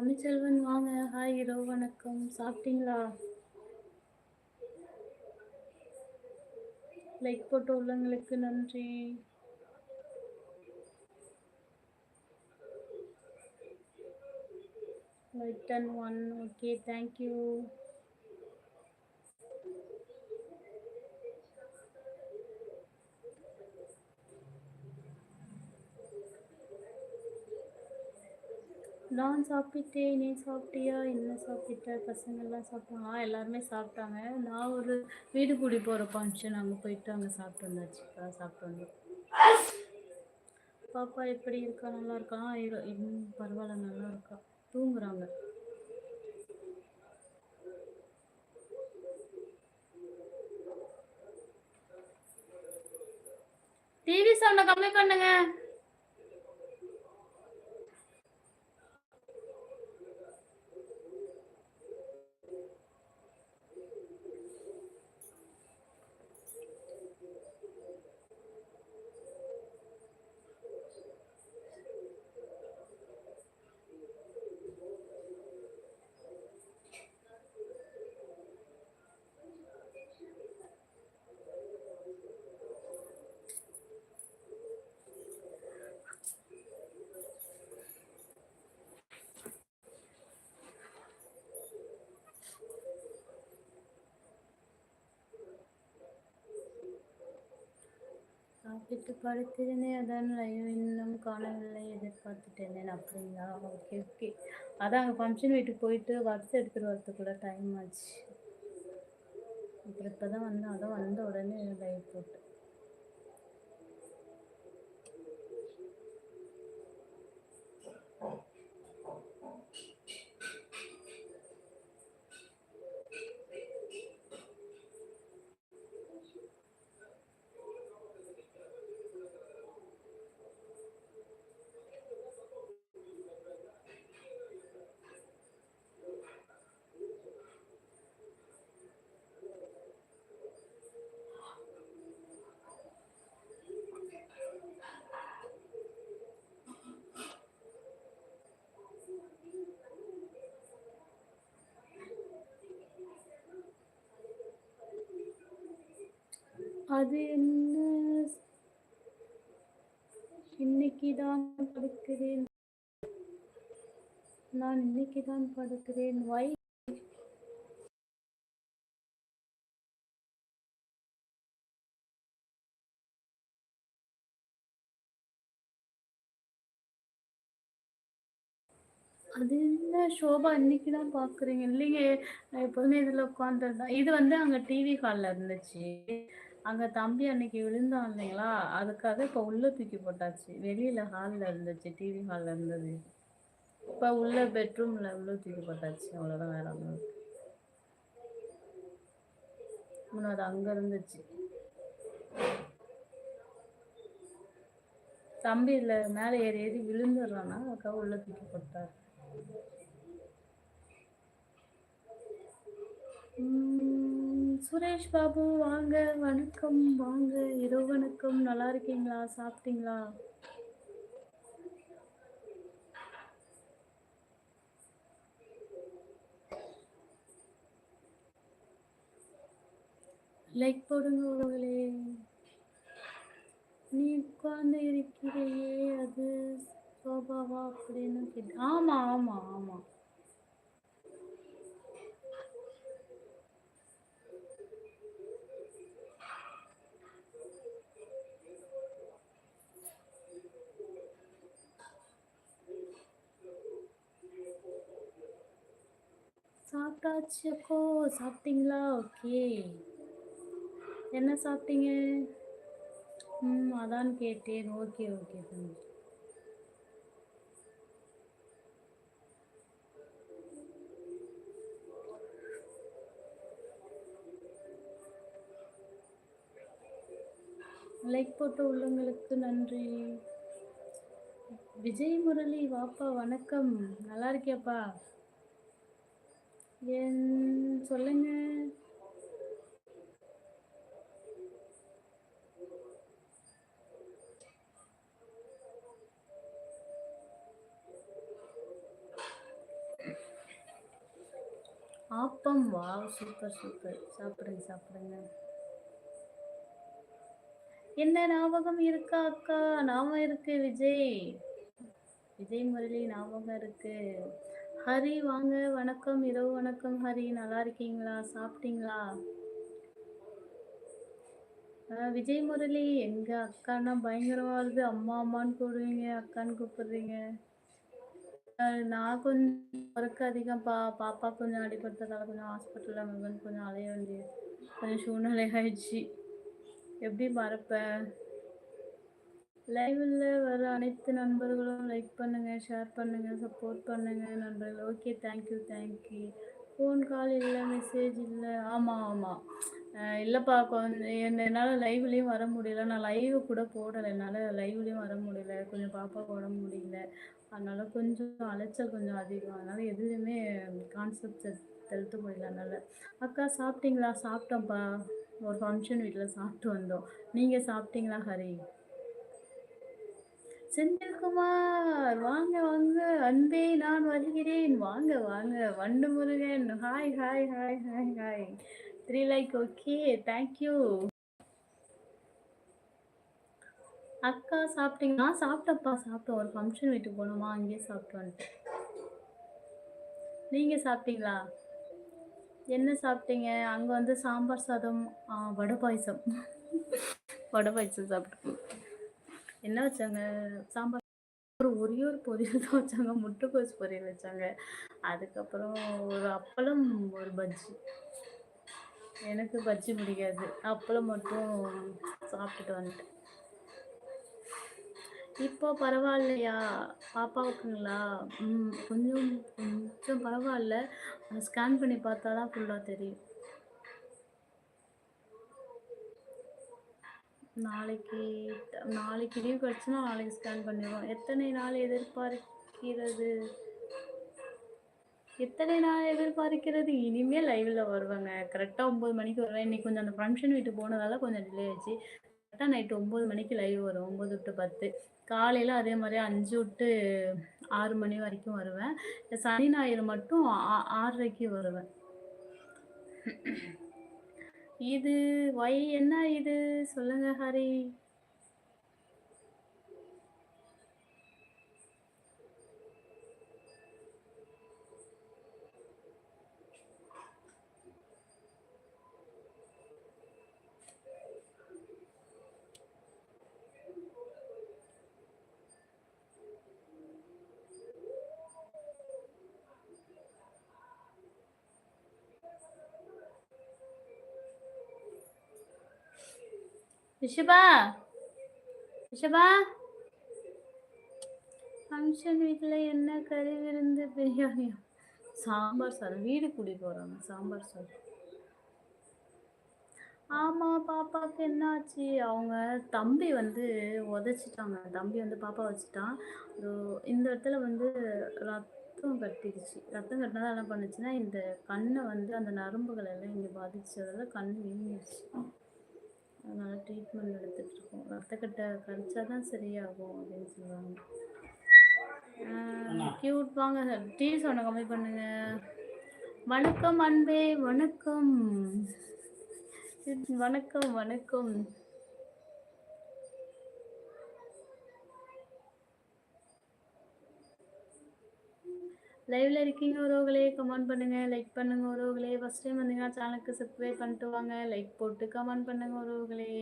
தமிழ்ச்செல்வன் வாங்க. ஹாய் இரவு வணக்கம். சாப்பிட்டீங்களா? லைக் போட்ட உள்ளங்களுக்கு நன்றி. Like ton one okay thank you நான் சாப்பிட்டேன் நீ சாப்பிட்டியா? என்ன சாப்பிட்ட? பசங்கள்லாம் சாப்பிட்டாங்களா எல்லாருமே சாப்பிட்டாங்க. நான் ஒரு வீடு கூடி போகிற ஃபங்க்ஷன் அங்கே போயிட்டு அங்கே சாப்பிட்டு வந்தாச்சு. இப்போ சாப்பிட்டு வந்தோம். பாப்பா எப்படி இருக்கா? நல்லா இருக்கா? இன்னும் பரவாயில்ல நல்லா இருக்கா. தூங்குறாங்க. டிவி சவுண்டை கம்மி பண்ணுங்க சாப்பிட்டு படுத்திருந்தேன். அதான் லைவ் இன்னும் காணவில்லை. எதிர்பார்த்துட்டு இருந்தேன் அப்படிங்களா ஓகே ஓகே. அதான் அங்கே ஃபங்க்ஷன் வீட்டுக்கு போயிட்டு வரிசை எடுத்துகிட்டு வரதுக்குள்ள டைம் ஆச்சு. அப்புறம் இப்போ தான் வந்தேன் அதான் வந்த உடனே லைவ் போட்டு. அது என்ன? இன்னைக்கு தான் படுக்கிறேன். நான் இன்னைக்கு தான் படுக்கிறேன். வை அது என்ன? ஷோபா இன்னைக்கு தான் பார்க்குறீங்க இல்லையே நான் எப்போதுமே இதில் உட்காந்துருந்தேன் இது வந்து அங்கே டிவி ஹாலில் இருந்துச்சு. அங்கே தம்பி அன்னைக்கு விழுந்தான் இல்லைங்களா அதுக்காக இப்போ உள்ளே தூக்கி போட்டாச்சு. வெளியில் ஹாலில் இருந்துச்சு டிவி ஹாலில் இருந்தது. இப்போ உள்ள பெட்ரூமில் உள்ள தூக்கி போட்டாச்சு. அவ்வளோதான் வேற ஒன்றும் இல்லை. அது அங்கே இருந்துச்சு. தம்பி இல்லை மேலே ஏறி ஏறி விழுந்துடுறானா அதுக்காக உள்ள தூக்கி போட்டார். உம், சுரேஷ் பாபு வாங்க வணக்கம் வாங்க. இரவு வணக்கம். நல்லா இருக்கீங்களா? சாப்பிட்டீங்களா? லைக் போடுங்க உறவுகளே நீ உட்கார்ந்து இருக்கிறையே அது சோபாவா அப்படின்னு கேட்டு ஆமா ஆமா ஆமா. சாப்பிட்டாச்சுக்கோ சாப்பிட்டீங்களா? ஓகே. என்ன சாப்பிட்டீங்க? ம் அதான் கேட்டேன். ஓகே ஓகே தம்பி லைக் போட்ட உள்ளங்களுக்கு நன்றி. விஜய் முரளி வாப்பா வணக்கம். நல்லா இருக்கியாப்பா? என் சொல்லுங்க. ஆப்பம் வா சூப்பர் சூப்பர். சாப்பிடுங்க சாப்பிடுங்க. என்ன ஞாபகம் இருக்கா அக்கா? ஞாபகம் இருக்கு விஜய். விஜய் முரளி ஞாபகம் இருக்கு. ஹரி வாங்க. வணக்கம். இரவு வணக்கம் ஹரி. நல்லா இருக்கீங்களா? சாப்பிட்டீங்களா? விஜய் முரளி எங்க அக்கான்னா பயங்கரமா வருது அம்மா அம்மான்னு கூடுவீங்க அக்கான்னு கூப்பிடுறீங்க. நான் கொஞ்சம் ஒர்க் அதிகம். பா பாப்பா கொஞ்சம் அடிபடுத்ததால கொஞ்சம் ஹாஸ்பிட்டலில் அங்கே வந்து கொஞ்சம் அலைய வேண்டிய கொஞ்சம் சூழ்நிலை ஆயிடுச்சு. எப்படி மறப்பேன் லைவில் வர அனைத்து நண்பர்களும் லைக் பண்ணுங்கள் ஷேர் பண்ணுங்கள் சப்போர்ட் பண்ணுங்கள் நண்பர்கள். Okay thank you thank you phone call இல்லை மெசேஜ் இல்லை. ஆமாம் ஆமாம் இல்லைப்பா கொஞ்சம் என்னால் லைவ்லேயும் வர முடியல. நான் லைவ் கூட போடலை. என்னால் லைவ்லேயும் வர முடியல. கொஞ்சம் பாப்பா உடம்பு முடியல. அதனால் கொஞ்சம் அலைச்சல் கொஞ்சம் அதிகம். அதனால் எதுவுமே கான்செப்ட் தெளித்து முடியல அதனால் அக்கா சாப்பிட்டீங்களா? சாப்பிட்டோம்ப்பா. ஒரு ஃபங்க்ஷன் வீட்டில் சாப்பிட்டு வந்தோம். நீங்கள் சாப்பிட்டீங்களா ஹரி? செந்தில்குமார். வாங்க வாங்க. அன்பே நான் வருகிறேன். வாங்க வாங்க. வண்டு Murugan. Hi hi hi hi hi three like okay thank you அக்கா சாப்பிட்டீங்க? நான் சாப்பிட்டப்பா சாப்பிட்டோம் ஒரு ஃபங்க்ஷன் வீட்டுக்கு போனோமா அங்கேயே சாப்பிட்டு நீங்கள் சாப்பிட்டீங்களா? என்ன சாப்பிட்டீங்க? அங்கே வந்து சாம்பார் சாதம் வடை பாயசம். வடை பாயசம் சாப்பிட்டோம் என்ன வச்சாங்க? சாம்பார் ஒரு ஒரே ஒரு பொரியல் தான் வச்சாங்க. முட்டைக்கோஸ் பொரியல் வச்சாங்க. அதுக்கப்புறம் ஒரு அப்பளம் ஒரு பஜ்ஜி. எனக்கு பஜ்ஜி பிடிக்காது. அப்பளம் மட்டும் சாப்பிட்டுட்டு வந்துட்டேன். இப்போ பரவாயில்லையா? பாப்பாவுக்குங்களா? கொஞ்சம் கொஞ்சம் பரவாயில்ல. ஸ்கேன் பண்ணி பார்த்தா தான் ஃபுல்லாக தெரியும். நாளைக்கு நாளைக்கு லீவ் கிடச்சுன்னா நாளைக்கு ஸ்கேன் பண்ணிடுவோம். எத்தனை நாள் எதிர்பார்க்கிறது? எத்தனை நாள் எதிர்பார்க்கிறது? இனிமேல் லைவில் வருவாங்க. கரெக்டாக ஒம்பது மணிக்கு வருவேன். இன்றைக்கி கொஞ்சம் அந்த ஃபங்க்ஷன் வீட்டுக்கு போனதால கொஞ்சம் டிலே ஆச்சு கரெக்டாக நைட்டு ஒம்பது மணிக்கு லைவ் வரும். ஒம்பது டு பத்து. காலையில் அதே மாதிரி அஞ்சு விட்டு ஆறு மணி வரைக்கும் வருவேன். சனி ஞாயிறு மட்டும் ஆறரைக்கு வருவேன். இது ஒய் என்ன இது? சொல்லுங்க ஹரி. ரிஷபா ரிஷபா ஃபங்க்ஷன் வீட்டில் என்ன கறி விருந்து பிரியாணியா சாம்பார் சாதம். வீடு கூடி போகிறாங்க சாம்பார் சாதம். ஆமாம் பாப்பாவுக்கு என்னாச்சு அவங்க தம்பி வந்து உதச்சிட்டாங்க. தம்பி வந்து பாப்பா வச்சுட்டான். இந்த இடத்துல வந்து ரத்தம் கட்டிடுச்சு. ரத்தம் கட்டினதான் என்ன பண்ணுச்சுன்னா இந்த கண்ணை வந்து அந்த நரம்புகள் எல்லாம் இங்கே பாதிச்சதால கண் வீங்கிடுச்சு. அதனால் ட்ரீட்மெண்ட் எடுத்துகிட்ருக்கோம் ரத்தக்கட்டை கடிச்சா தான் சரியாகும் அப்படின்னு சொல்லுவாங்க. க்யூட் வாங்க. டிவி சவுண்டை கம்மி பண்ணுங்க. வணக்கம் அன்பே வணக்கம். வணக்கம் வணக்கம். லைவ்ல இருக்கீங்க உறவுகளே கமெண்ட் பண்ணுங்க லைக் பண்ணுங்க உறவுகளே. ஃபர்ஸ்ட் டைம் வந்தீங்கன்னா சேனலுக்கு சப்ஸ்கிரைப் பண்ணிட்டு வாங்க. லைக் போட்டு கமெண்ட் பண்ணுங்க உறவுகளே.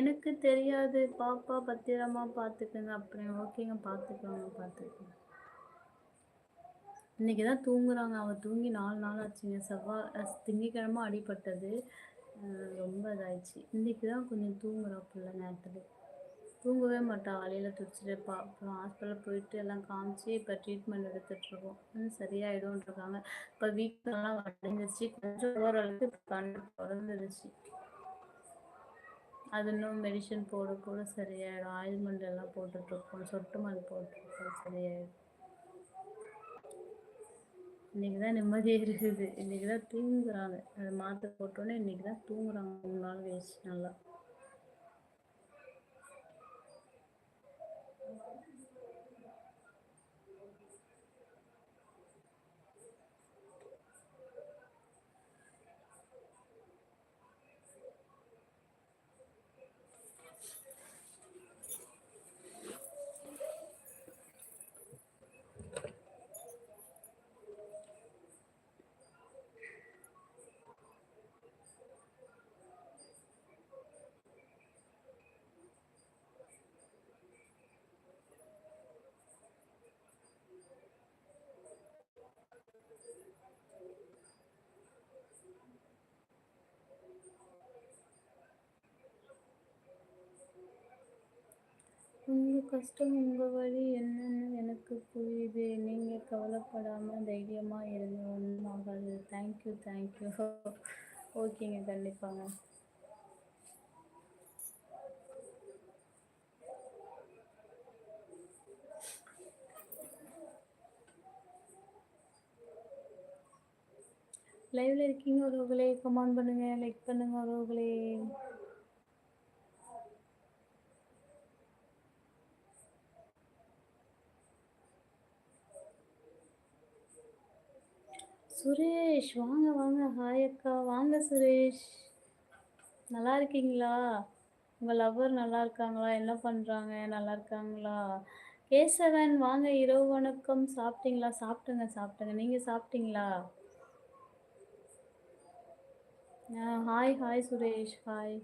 எனக்கு தெரியாது. பாப்பா பத்திரமா பார்த்துக்குங்க அப்புறம் ஓகேங்க பார்த்துக்கோங்க பார்த்துக்கோங்க இன்னைக்கு தான் தூங்குறாங்க. அவள் தூங்கி நாலு நாள் ஆச்சுங்க. செவ்வாய் திங்கக்கிழமை அடிபட்டது. ரொம்ப இதாயிடுச்சு. இன்னைக்கு தான் கொஞ்சம் தூங்குறா பிள்ளை நேரத்தில். தூங்கவே மாட்டா. வழியில துடிச்சிட்டே பா அப்புறம் ஹாஸ்பிட்டலில் போயிட்டு எல்லாம் காமிச்சு இப்போ ட்ரீட்மெண்ட் எடுத்துகிட்ருக்கோம் இன்னும் சரியாயிடும்ன்ருக்காங்க இப்போ வீக்கெல்லாம் அடைஞ்சிருச்சு கொஞ்சம் ஓரளவுக்கு கண் தொடர்ந்துருச்சு அது இன்னும் மெடிசன் போட போட சரியாயிடும். ஆயில்மெண்ட் எல்லாம் போட்டுட்ருக்கோம். சொட்டு மருந்து போட்டுருக்கோம் சரியாயிடும். இன்னைக்கு தான் நிம்மதியாக இருக்குது. இன்னைக்கு தான் தூங்குறாங்க. அது மாத்திரை போட்டோன்னே இன்னைக்கு தான் தூங்குறாங்க. மூணு நாள் வேஸ்ட் நல்லா. உங்கள் கஷ்டம் உங்கள் வழி என்னன்னு எனக்கு புரியுது. நீங்கள் கவலைப்படாமல் தைரியமாக இருங்க. ஒன்றும் ஆகாது. தேங்க்யூ தேங்க்யூ ஓகேங்க கண்டிப்பாங்க. லைவ்ல இருக்கீங்க உறவுகளே. கமெண்ட் பண்ணுங்க லைக் பண்ணுங்க உறவுகளே. சுரேஷ் வாங்க வாங்க. ஹாய் அக்கா. வாங்க சுரேஷ். நல்லா இருக்கீங்களா? உங்கள் லவ்வர் நல்லா இருக்காங்களா? என்ன பண்ணுறாங்க நல்லா இருக்காங்களா? கேசவன் வாங்க. இரவு வணக்கம். சாப்பிட்டீங்களா? சாப்பிட்டுங்க சாப்பிட்டுங்க. நீங்கள் சாப்பிட்டீங்களா? Hi hi Suresh. Hi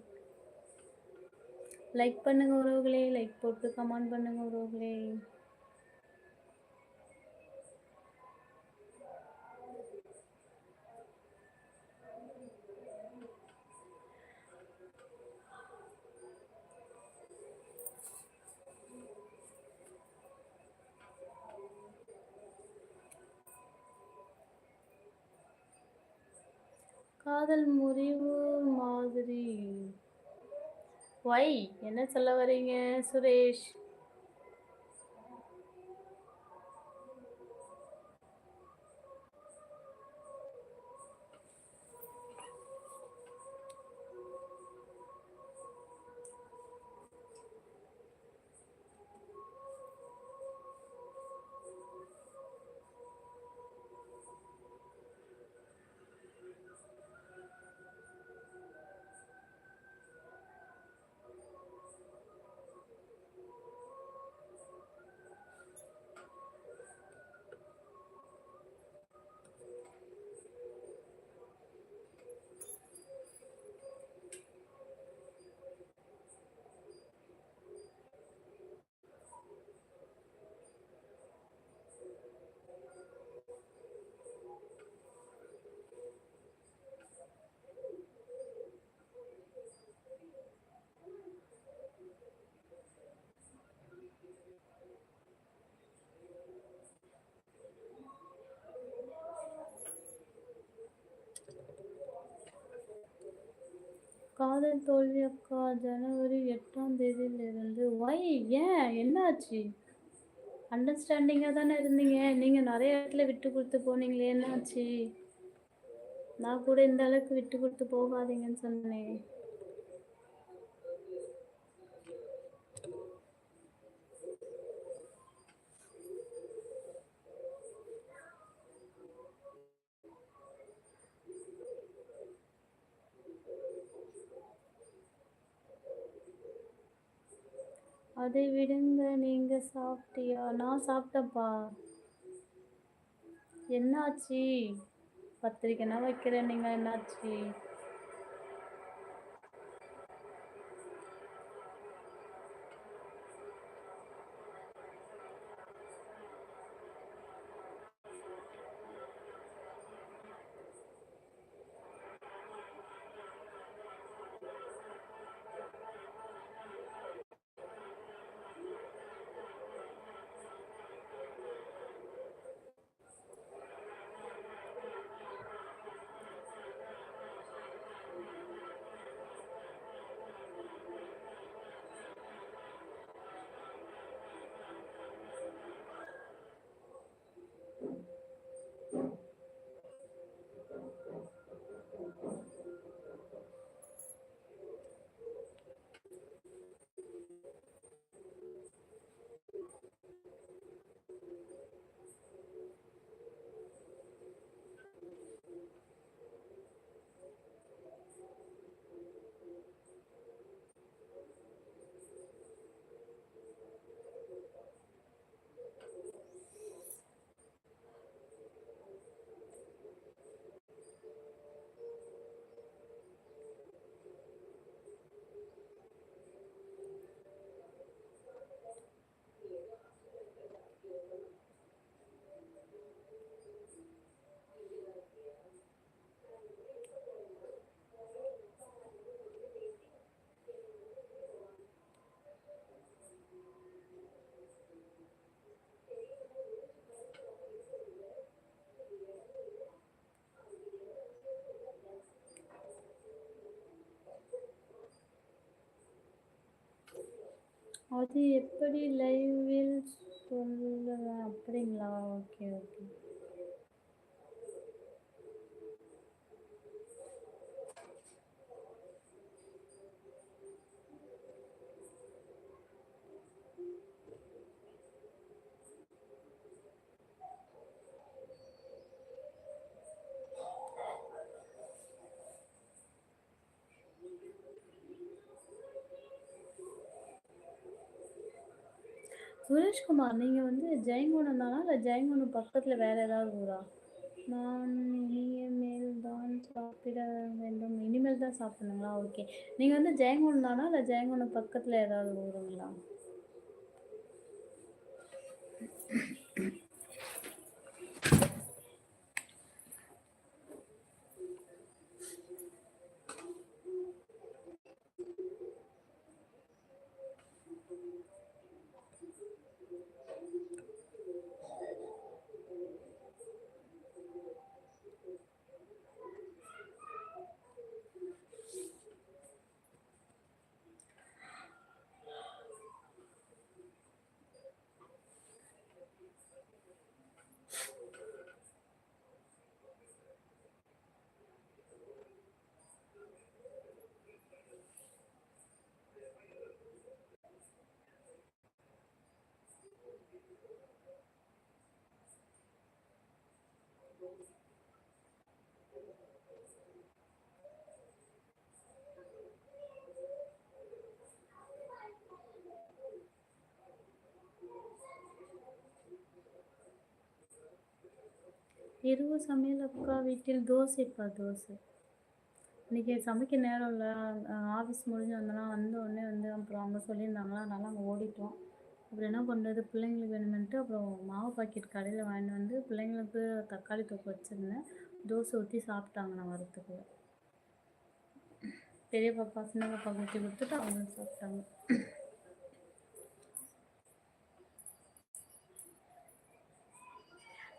like பண்ணுங்க உறவுகளே. லைக் போட்டு கமெண்ட் பண்ணுங்க உறவுகளே. காதல் முறிவு மாதிரி. ஒய் என்ன சொல்ல வரீங்க சுரேஷ்? காதல் தோல்வி அக்கா ஜனவரி எட்டாம் தேதியிலிருந்து. ஒய் ஏன்? என்னாச்சு? அண்டர்ஸ்டாண்டிங்காக தானே இருந்தீங்க. நீங்கள் நிறைய இடத்துல விட்டு கொடுத்து போனீங்களே. என்னாச்சு? நான் கூட இந்த அளவுக்கு விட்டு கொடுத்து போகாதீங்கன்னு சொன்னேன். அது விடுங்க நீங்க சாப்பிட்டியா? நான் சாப்பிட்டேன்ப்பா. என்னாச்சு? பத்திரிக்கைனா வைக்கிறேன் நீங்க என்னாச்சு? அது எப்படி லைவில் சொல்லுவேன் அப்படிங்களா? Okay okay. சுரேஷ்குமார் நீங்க வந்து ஜெயங்கொண்டம் தானா? இல்ல ஜெயங்கொண்டம் பக்கத்துல வேற ஏதாவது ஊரா? நான் இனிமேல் தான் சாப்பிட வேண்டும். இனிமேல் தான் சாப்பிடணுங்களா? ஓகே. நீங்க வந்து ஜெயங்கொண்டம் தானா? இல்ல ஜெயங்கொண்டம் பக்கத்துல ஏதாவது ஊருங்களா? இரவு சமையல் அக்கா வீட்டில் தோசைப்பா தோசை. இன்னைக்கு சமைக்க நேரம் இல்லை. ஆஃபீஸ் முடிஞ்சு வந்தோன்னா வந்த உடனே வந்து அப்புறம் அவங்க சொல்லியிருந்தாங்களா? அதனால் அங்கே ஓடிட்டோம். அப்புறம் என்ன பண்ணுறது பிள்ளைங்களுக்கு வேணுமென்ட்டு அப்புறம் மாவு பாக்கெட் கடையில் வாங்கிட்டு வந்து பிள்ளைங்களுக்கு தக்காளி தொக்கு வச்சுருந்தேன். தோசை ஊற்றி சாப்பிட்டாங்க நான் வரத்துக்கு. பெரிய பாப்பா சின்ன பாப்பா ஊற்றி கொடுத்துட்டு அவங்க சாப்பிட்டாங்க.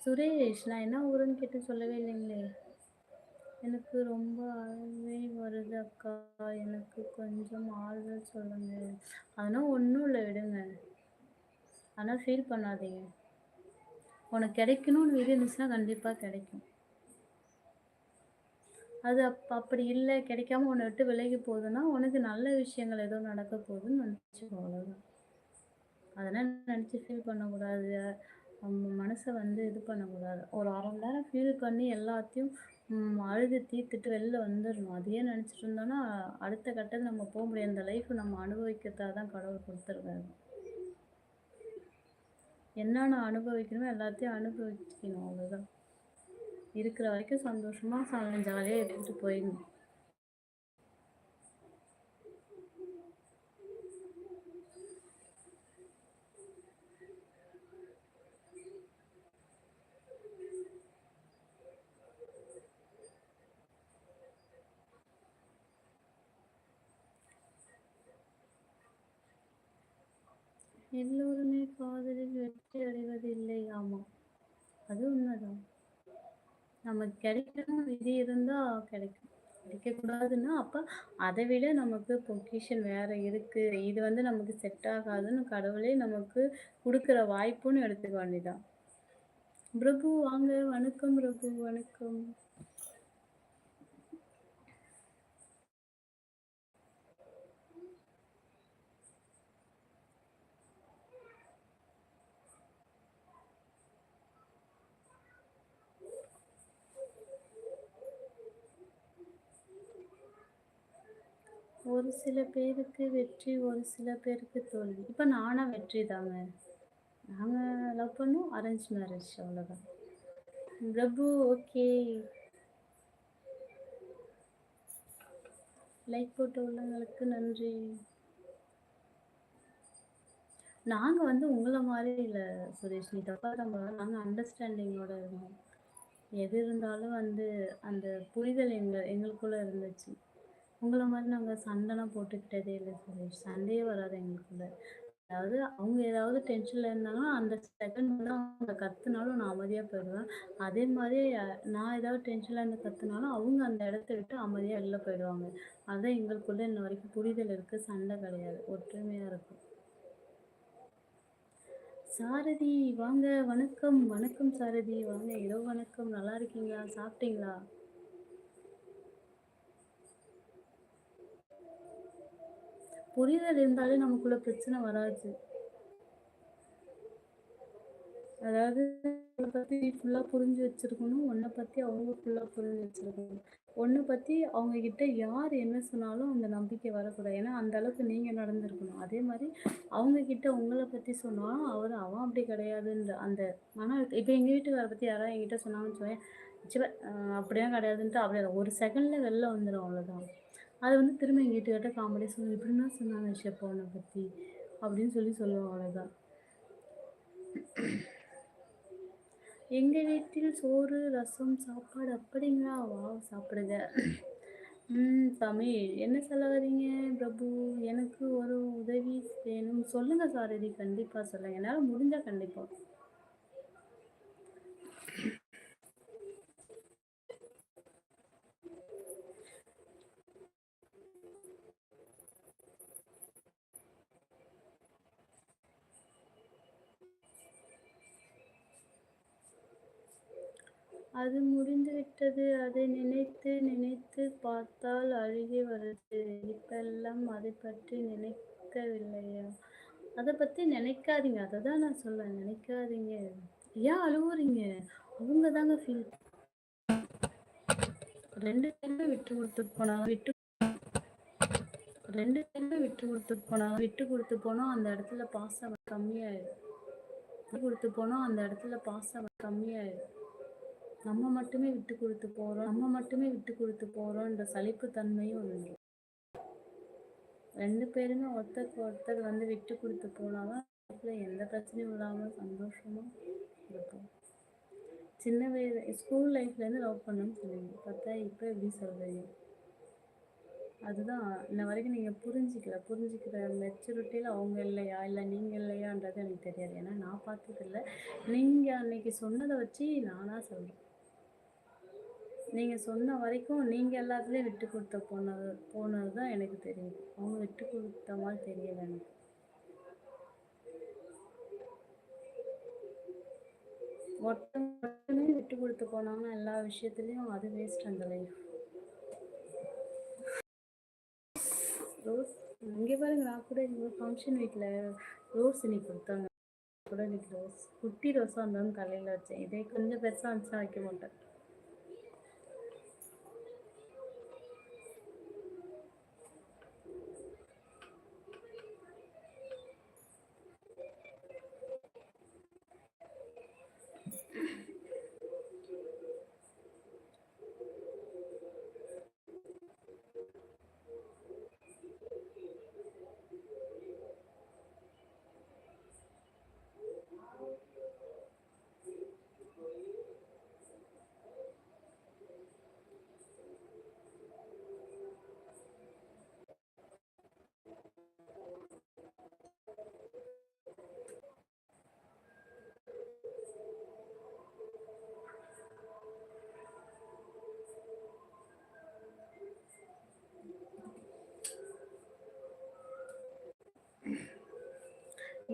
சுரேஷ் நான் என்ன ஊருன்னு கேட்டு சொல்லவே இல்லைங்களே. எனக்கு ரொம்ப அழுவே வருது அக்கா. எனக்கு கொஞ்சம் ஆறுதல் சொல்லுங்க. அதெல்லாம் ஒன்றும் இல்லை விடுங்க. ஆனால் ஃபீல் பண்ணாதீங்க. உனக்கு கிடைக்கணும்னு வீடு இருந்துச்சுன்னா கண்டிப்பாக கிடைக்கும். அது அப் அப்படி இல்லை கிடைக்காம உன்னை விட்டு விலகி போகுதுன்னா உனக்கு நல்ல விஷயங்கள் ஏதோ நடக்க போகுதுன்னு நினச்சிக்கோ அவ்வளோதான் அதெல்லாம் நினச்சி ஃபீல் பண்ணக்கூடாது. நம்ம மனசை வந்து இது பண்ணக்கூடாது. ஒரு அரை மணி நேரம் ஃபீல் பண்ணி எல்லாத்தையும் அழுது தீர்த்துட்டு வெளில வந்துடணும் அதையே நினச்சிட்டு இருந்தோன்னா அடுத்த கட்டத்தில் நம்ம போக முடியாது. அந்த லைஃப் நம்ம அனுபவிக்கிறதா தான் கடவுள் கொடுத்துருக்காரு. என்னென்ன அனுபவிக்கணுமோ எல்லாத்தையும் அனுபவிக்கணும் அவ்வளோதான் இருக்கிற வரைக்கும் சந்தோஷமாக ஜாலியாக எடுத்துகிட்டு போயிடணும் எல்லோருமே காதலில் வெற்றி அடைவதில்லை. ஆமா அது உண்மைதான். நமக்கு கிடைக்கணும் விதி இருந்தால் கிடைக்கும். கிடைக்கக்கூடாதுன்னா அப்போ அதை விட நமக்கு பொக்கிஷன் வேற இருக்கு. இது வந்து நமக்கு செட் ஆகாதுன்னு கடவுளே நமக்கு கொடுக்குற வாய்ப்புன்னு எடுத்துக்க வேண்டியதான் பிரபு வாங்க. வணக்கம் பிரபு. வணக்கம். ஒரு சில பேருக்கு வெற்றி ஒரு சில பேருக்கு தோல்வி. இப்போ நானாக வெற்றி தாங்க. நாங்கள் லவ் பண்ணோம் அரேஞ்ச் மேரேஜ் அவ்வளோதான் பிரபு ஓகே லைக் போட்ட உள்ளங்களுக்கு நன்றி. நாங்கள் வந்து உங்களை மாதிரி இல்லை சுரேஷ். நீ தப்பாக தான் நாங்கள் அண்டர்ஸ்டாண்டிங்கோட இருந்தோம். எது இருந்தாலும் வந்து அந்த புரிதல் எங்கள் எங்களுக்குள்ளே இருந்துச்சு. உங்களை மாதிரி நாங்கள் சண்டைலாம் போட்டுக்கிட்டதே இல்லை சுரேஷ் சண்டையே வராது எங்களுக்குள்ள. அதாவது அவங்க ஏதாவது டென்ஷனில் இருந்தாலும் அந்த செகண்ட் வந்து அவங்க கற்றுனாலும் நான் அமைதியாக போயிடுவேன். அதே மாதிரி நான் ஏதாவது டென்ஷனில் இருந்து கற்றுனாலும் அவங்க அந்த இடத்த விட்டு அமைதியாக வெளில போயிடுவாங்க. அதுதான் எங்களுக்குள்ள இன்ன வரைக்கும் புரிதல் இருக்குது சண்டை கிடையாது. ஒற்றுமையாக இருக்கும். சாரதி வாங்க. வணக்கம். வணக்கம் சாரதி. வாங்க. ஏதோ வணக்கம். நல்லா இருக்கீங்களா? சாப்பிட்டீங்களா? புரிதல் இருந்தாலே நமக்குள்ள பிரச்சனை வராது. அதாவது பத்தி ஃபுல்லா புரிஞ்சு வச்சிருக்கணும் உன்னை பத்தி அவங்க ஃபுல்லா புரிஞ்சு வச்சிருக்கணும். உன்னை பத்தி அவங்க கிட்ட யார் என்ன சொன்னாலும் அந்த நம்பிக்கை வரக்கூடாது. ஏன்னா அந்த அளவுக்கு நீங்க நடந்திருக்கணும். அதே மாதிரி அவங்க கிட்ட உங்களை பத்தி சொன்னாலும் அவர் அவன் அப்படி கிடையாதுன்ற அந்த மன இப்போ எங்க வீட்டுக்கார பத்தி யாராவது என்கிட்ட சொன்னாங்கன்னு சொல்லுவேன் அப்படியே கிடையாதுன்ட்டு அப்படியே ஒரு செகண்ட்ல வெளில வந்துடும் அவ்வளவுதான். அது வந்து திரும்ப எங்கிட்ட வீட்டுக்கிட்ட காமெடியாக சொல்லுவேன் இப்படின்னா சொன்னாங்க ஷெப்பா உன்னை பற்றி அப்படின்னு சொல்லி சொல்லுவோம் அவ்வளோதான் எங்கள் வீட்டில் சோறு ரசம் சாப்பாடு அப்படிங்களா? வா சாப்பிடுங்க. ம் தமிழ். என்ன சொல்ல வரீங்க பிரபு? எனக்கு ஒரு உதவி வேணும். சொல்லுங்கள் சாரதி. கண்டிப்பாக சொல்ல என்னால் முடிஞ்சால் கண்டிப்பாக அது முடிந்துவிட்டது. அதை நினைத்து நினைத்து பார்த்தால் அழுகி வருது. இப்பெல்லாம் அதை பற்றி நினைக்கவில்லையா? அதை பற்றி நினைக்காதீங்க. அதை தான் நான் சொல்ல நினைக்காதீங்க. ஏன் அழுவுறீங்க? அவங்க தாங்க ஃபீல் ரெண்டு பேருமே விட்டு கொடுத்துட்டு போனா விட்டு ரெண்டு பேருமே விட்டு கொடுத்துட்டு போனா விட்டு கொடுத்து போனோம் அந்த இடத்துல பாசம் கம்மியாயிடும். விட்டு கொடுத்து போனோம் அந்த இடத்துல பாசம் கம்மியாயிடும். நம்ம மட்டுமே விட்டு கொடுத்து போறோம் நம்ம மட்டுமே விட்டு கொடுத்து போறோம்ன்ற சலிப்பு தன்மையும் ரெண்டு பேருமே ஒருத்தருக்கு ஒருத்தர் வந்து விட்டு கொடுத்து போனாதான் லைஃப்ல எந்த பிரச்சனையும் இல்லாம சந்தோஷமா இருக்கும் சின்ன வயது ஸ்கூல் லைஃப்ல இருந்து லவ் பண்ணணும்னு சொன்னீங்க பார்த்தா இப்போ எப்படி சொல்றீங்க? அதுதான் இன்ன வரைக்கும் நீங்க புரிஞ்சிக்கல. புரிஞ்சுக்கிற மெச்சூரிட்டியில் அவங்க இல்லையா? இல்லை நீங்க இல்லையான்றது எனக்கு தெரியாது. ஏன்னா நான் பார்த்ததில்ல. நீங்கள் நீங்க அன்னைக்கு சொன்னதை வச்சு நானா சொல்றேன். நீங்கள் சொன்ன வரைக்கும் நீங்கள் எல்லாத்துலேயும் விட்டு கொடுத்த போனது போனது தான் எனக்கு தெரியுது அவங்க விட்டு கொடுத்த மாதிரி தெரியல எனக்கு. ஒருத்தவங்க விட்டு கொடுத்து போனாங்கன்னா எல்லா விஷயத்துலையும் அது வேஸ்ட் அந்த லைஃப் ரோஸ் இங்கே பாருங்க நான் கூட எங்கள் ஃபங்க்ஷன் வீட்டில் ரோஸ் இன்னைக்கு கொடுத்தாங்க. கூட இன்னைக்கு ரோஸ் குட்டி ரோஸாக இருந்தாலும் தலையில் வச்சேன். இதே கொஞ்சம் பெருசாக இருந்துச்சுன்னா வைக்க மாட்டேன்.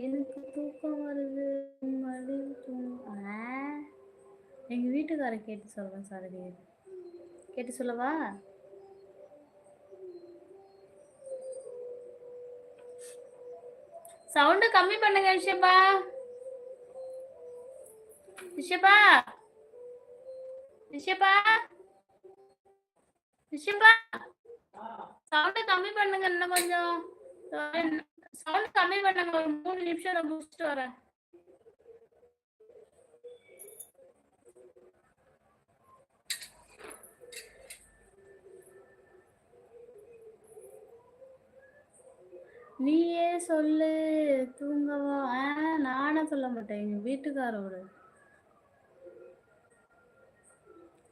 எனக்கு தூக்கம் வருது மறுபடியும் தூங்க எங்கள் வீட்டுக்காரை கேட்டு சொல்கிறேன் சாரதி. கேட்டு சொல்லவா? சவுண்டு கம்மி பண்ணுங்க ரிஷபா. ரிஷபா. ரிஷபா. ரிஷபா. சவுண்டு கம்மி பண்ணுங்க இன்னும் கொஞ்சம். சவுண்ட் கம்மி பண்ணுங்க ஒரு மூணு நிமிஷம் நான் முடிச்சுட்டு வரேன். நீயே சொல்லு தூங்கவா? ஆஹ் நானே சொல்ல மாட்டேன் எங்க வீட்டுக்காரோட.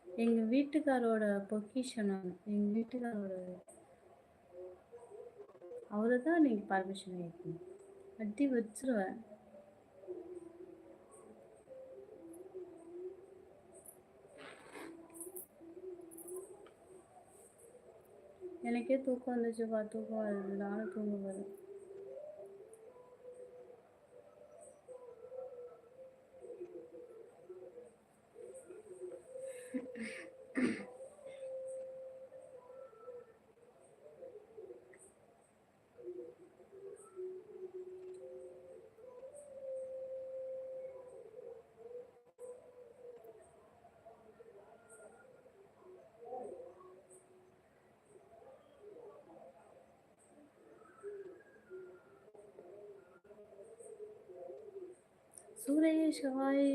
எங்க வீட்டுக்காரோட பொக்கிஷன் எங்க வீட்டுக்காரோட. அவரை தான் நீங்கள் பர்மிஷன் ஆகிருக்கணும் அடி வச்சிருவேன். எனக்கே தூக்கம் வந்துச்சு பா தூக்கம் வருது. நானும் தூங்க வரும். Thank you. Suresh hi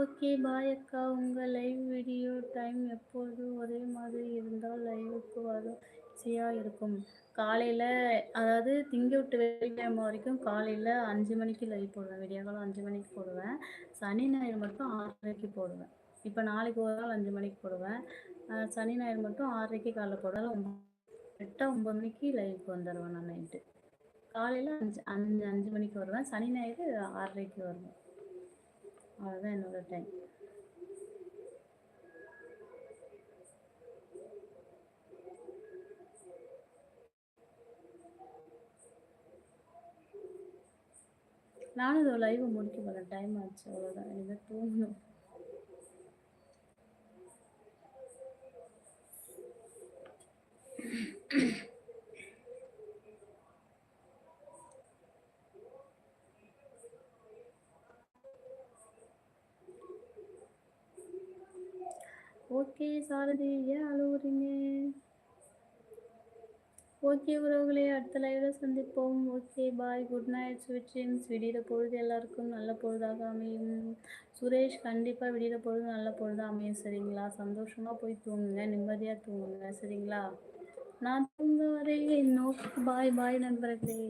okay bye அக்கா. உங்கள் லைவ் வீடியோ டைம் எப்போது ஒரே மாதிரி இருந்தால் லைவுக்கு வரும். ஈஸியாக இருக்கும். காலையில் அதாவது திங்க விட்டு வெள்ளிக்கிழமை வரைக்கும் காலையில் அஞ்சு மணிக்கு லைவ் போடுவேன். விடியகாலம் அஞ்சு மணிக்கு போடுவேன். சனி ஞாயிறு மட்டும் ஆறரைக்கு போடுவேன். இப்போ நாளைக்கு ஒரு நாள் அஞ்சு மணிக்கு போடுவேன். சனி ஞாயிறு மட்டும் ஆறரைக்கு காலைல போடுவேன் எட்டாக ஒம்பது மணிக்கு லைவுக்கு வந்துடுவேன் நான் நைட்டு காலையில் அஞ்சு அஞ்சு அஞ்சு மணிக்கு வருவேன். சனி ஞாயிறு ஆறரைக்கு வருவேன். அதுதான் என்னோட டைம் நானும் இதோ லைவ் முடிக்க போகிறேன் டைம் ஆச்சு. அவ்வளோதான் இனிமேல் தூங்கணும். ஓகே சாரதி ஏன் அழுவுறீங்க? ஓகே உறவுகளே அடுத்த லைவ்ல சந்திப்போம். Okay bye good night sweet dreams விடிகிற பொழுது எல்லாருக்கும் நல்ல பொழுதாக அமையும். சுரேஷ் கண்டிப்பாக விடிகிற பொழுது நல்ல பொழுதாக அமையும் சரிங்களா? சந்தோஷமாக போய் தூங்குங்க நிம்மதியாக தூங்குங்க சரிங்களா? நான் தூங்க வரை நோ பாய் பாய் நண்பர்களே.